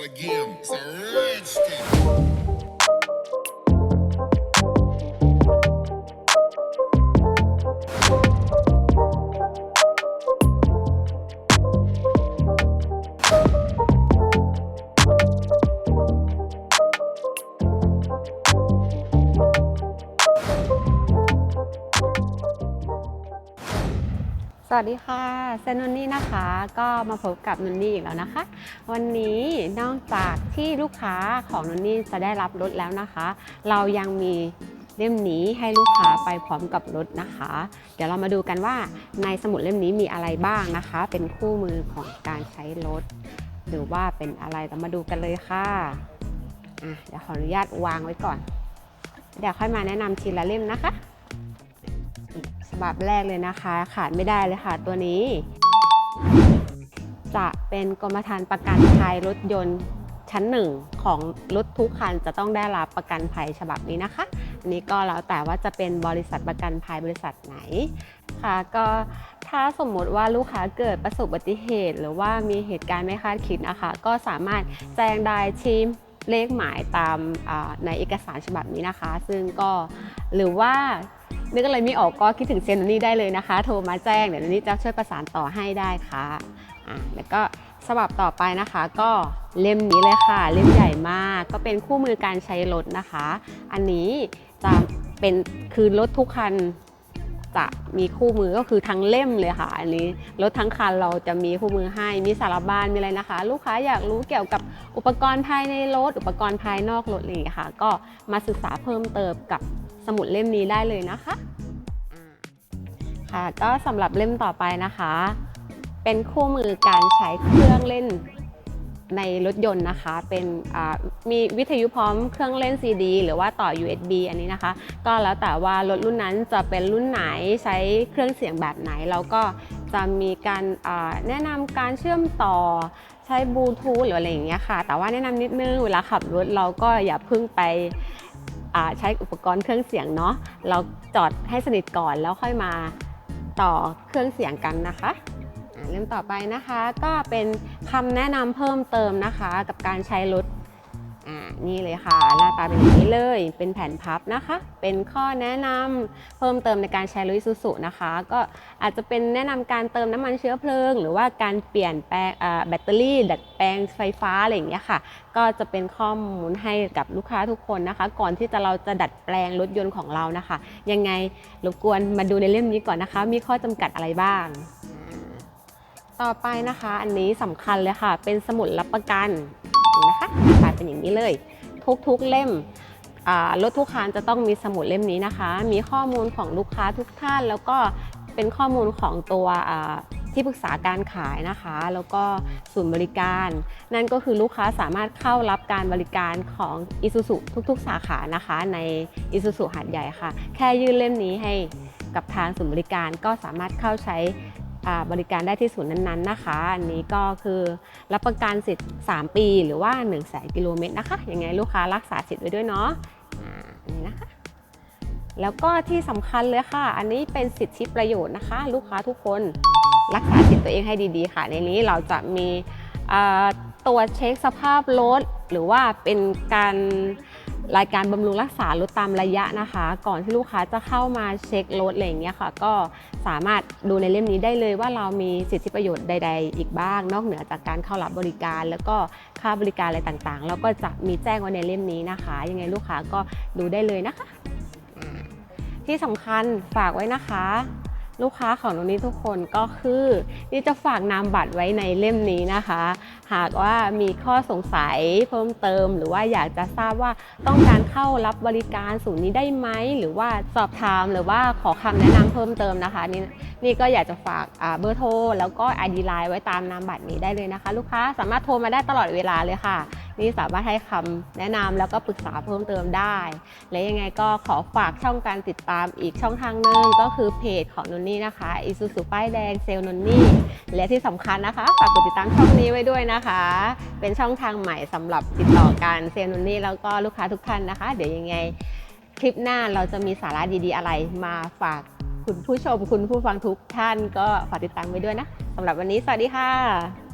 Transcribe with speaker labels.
Speaker 1: again. It's a red stick.
Speaker 2: สวัสดีค่ะเซนนนนี่นะคะก็มาพบกับนนนี่อีกแล้วนะคะ วันนี้นอกจากที่ลูกค้าของนนนี่จะได้รับรถแล้วนะคะ เรายังมีเล่มนี้ให้ลูกค้าไปพร้อมกับรถนะคะ เดี๋ยวเรามาดูกันว่าในสมุดเล่มนี้มีอะไรบ้างนะคะ เป็นคู่มือของการใช้รถ หรือว่าเป็นอะไรเรามาดูกันเลยค่ะอะเดี๋ยวขออนุญาตวางไว้ก่อน เดี๋ยวค่อยมาแนะนำทีละเล่มนะคะ บับแรกเลยนะคะ ขาดไม่ได้เลยค่ะตัวนี้ จะเป็นกรมธรรม์ประกันภัยรถยนต์ชั้นหนึ่งของรถทุกคันจะต้องได้รับประกันภัยฉบับนี้นะคะ อันนี้ก็แล้วแต่ว่าจะเป็นบริษัทประกันภัยบริษัทไหนค่ะก็ถ้าสมมติว่าลูกค้าเกิดประสบอุบัติเหตุ หรือว่ามีเหตุการณ์ไม่คาดคิดนะคะ ก็สามารถแจ้งได้ที่เลขหมายตามในเอกสารฉบับนี้นะคะ ซึ่งก็หรือว่า นึกอะไรไม่ออกก็คิดถึงเซนนี่ได้เลยนะคะ โทรมาแจ้งเดี๋ยวนี่จะช่วยประสานต่อให้ได้ค่ะอะแล้วก็ฉบับต่อไปนะคะ ก็เล่มนี้เลยค่ะ เล่มใหญ่มาก ก็เป็นคู่มือการใช้รถนะคะ อันนี้จะเป็นคือรถทุกคันจะมีคู่มือก็คือทั้งเล่มเลยค่ะ อันนี้รถทั้งคันเราจะมีคู่มือให้มีสารบานมีอะไรนะคะ ลูกค้าอยากรู้เกี่ยวกับอุปกรณ์ภายในรถอุปกรณ์ภายนอกรถอะไรอย่างเงี้ยค่ะ ก็มาศึกษาเพิ่มเติมกับ สมุดเล่มนี้ได้เลยนะคะค่ะก็สำหรับเล่มต่อไปนะคะ เป็นคู่มือการใช้เครื่องเล่นในรถยนต์นะคะ เป็นมีวิทยุพร้อมเครื่องเล่น CD หรือว่าต่อ USB อันนี้นะคะ ก็แล้วแต่ว่ารถรุ่นนั้นจะเป็นรุ่นไหนใช้เครื่องเสียงแบบไหน แล้วก็จะมีการแนะนำการเชื่อมต่อใช้บลูทูธหรืออะไรอย่างเงี้ยค่ะ แต่ว่าแนะนำนิดนึงเวลาขับรถเราก็อย่าเพิ่งไป ใช้อุปกรณ์เครื่องเสียงเนาะเราจอดให้สนิทก่อนแล้วค่อยมาต่อเครื่องเสียงกันนะคะเรื่องต่อไปนะคะก็เป็นคำแนะนำเพิ่มเติมนะคะ กับการใช้รถ อ่านี่เลยค่ะ หน้าตาเป็นอย่างนี้เลย เป็นแผ่นพับนะคะ เป็นข้อแนะนำเพิ่มเติมในการใช้รถซูซูนะคะ ก็อาจจะเป็นแนะนำการเติมน้ำมันเชื้อเพลิง หรือว่าการเปลี่ยนแปลงอ่าแบตเตอรี่ ดัดแปลงไฟฟ้าอะไรอย่างเงี้ยค่ะ ก็จะเป็นข้อมูลให้กับลูกค้าทุกคนนะคะ ก่อนที่จะเราจะดัดแปลงรถยนต์ของเรานะคะ ยังไงรบกวนมาดูในเล่มนี้ก่อนนะคะ มีข้อจำกัดอะไรบ้างอ่าต่อไปนะคะ อันนี้สำคัญเลยค่ะ เป็นสมุดรับประกัน นี่นะคะหน้าตาเป็นอย่างนี้เลย ทุกๆเล่มรถทุกคันจะต้องมีสมุดเล่มนี้นะคะ มีข้อมูลของลูกค้าทุกท่านแล้วก็เป็นข้อมูลของตัวที่ปรึกษาการขายนะคะ แล้วก็ศูนย์บริการ นั่นก็คือลูกค้าสามารถเข้ารับการบริการของ i s u z u ทุกๆ สาขานะคะ ใน i s u z u หาดใหญ่ค่ะ แค่ยื่นเล่มนี้ให้กับทางศูนย์บริการก็สามารถเข้าใช้ บริการได้ที่ศูนย์นั้นๆนะคะ อันนี้ก็คือรับประกันสิทธิ์ 3 ปีหรือว่า1 0 0 0 0แกิโลเมตรนะคะ ยังไงลูกค้ารักษาสิทธิ์ไว้ด้วยเนาะอันนี้นะคะ แล้วก็ที่สำคัญเลยค่ะ อันนี้เป็นสิทธิประโยชน์นะคะ ลูกค้าทุกคนรักษาสิทธิ์ตัวเองให้ดีๆค่ะ ในนี้เราจะมีตรวจเช็คสภาพรถหรือว่าเป็นการ รายการบำรุงรักษารถตามระยะนะคะ ก่อนที่ลูกค้าจะเข้ามาเช็ครถอะไรอย่างเงี้ยค่ะ ก็สามารถดูในเล่มนี้ได้เลยว่าเรามีสิทธิประโยชน์ใด ๆ อีกบ้าง นอกเหนือจากการเข้ารับบริการ แล้วก็ค่าบริการอะไรต่างๆแล้วก็จะมีแจ้งไว้ในเล่มนี้นะคะ ยังไงลูกค้าก็ดูได้เลยนะคะอ่าที่สำคัญฝากไว้นะคะ ลูกค้าของตรงนี้ทุกคนก็คือนี่จะฝากนามบัตรไว้ในเล่มนี้นะคะ หากว่ามีข้อสงสัยเพิ่มเติม หรือว่าอยากจะทราบว่าต้องการเข้ารับบริการศูนย์นี้ได้ไหมหรือว่าสอบถามหรือว่าขอคำแนะนำเพิ่มเติมนะคะนี่นี่ก็อยากจะฝากเบอร์โทรแล้วก็ ID Line ไว้ตามนามบัตรนี้ได้เลยนะคะ ลูกค้าสามารถโทรมาได้ตลอดเวลาเลยค่ะ นี่สามารถให้คำแนะนำแล้วก็ปรึกษาเพิ่มเติมได้ และยังไงก็ขอฝากช่องการติดตามอีกช่องทางหนึ่งก็คือเพจของนนนี่นะคะอิซูซูป้ายแดงเซลล์นนนี่และที่สำคัญนะคะฝากกดติดตามช่องนี้ไว้ด้วยนะคะ เป็นช่องทางใหม่สำหรับติดต่อกันเซลล์นนนี่แล้วก็ลูกค้าทุกท่านนะคะ เดี๋ยวยังไงคลิปหน้าเราจะมีสาระดีๆ อะไรมาฝากคุณผู้ชมคุณผู้ฟังทุกท่านก็ฝากติดตามไว้ด้วยนะสำหรับวันนี้สวัสดีค่ะ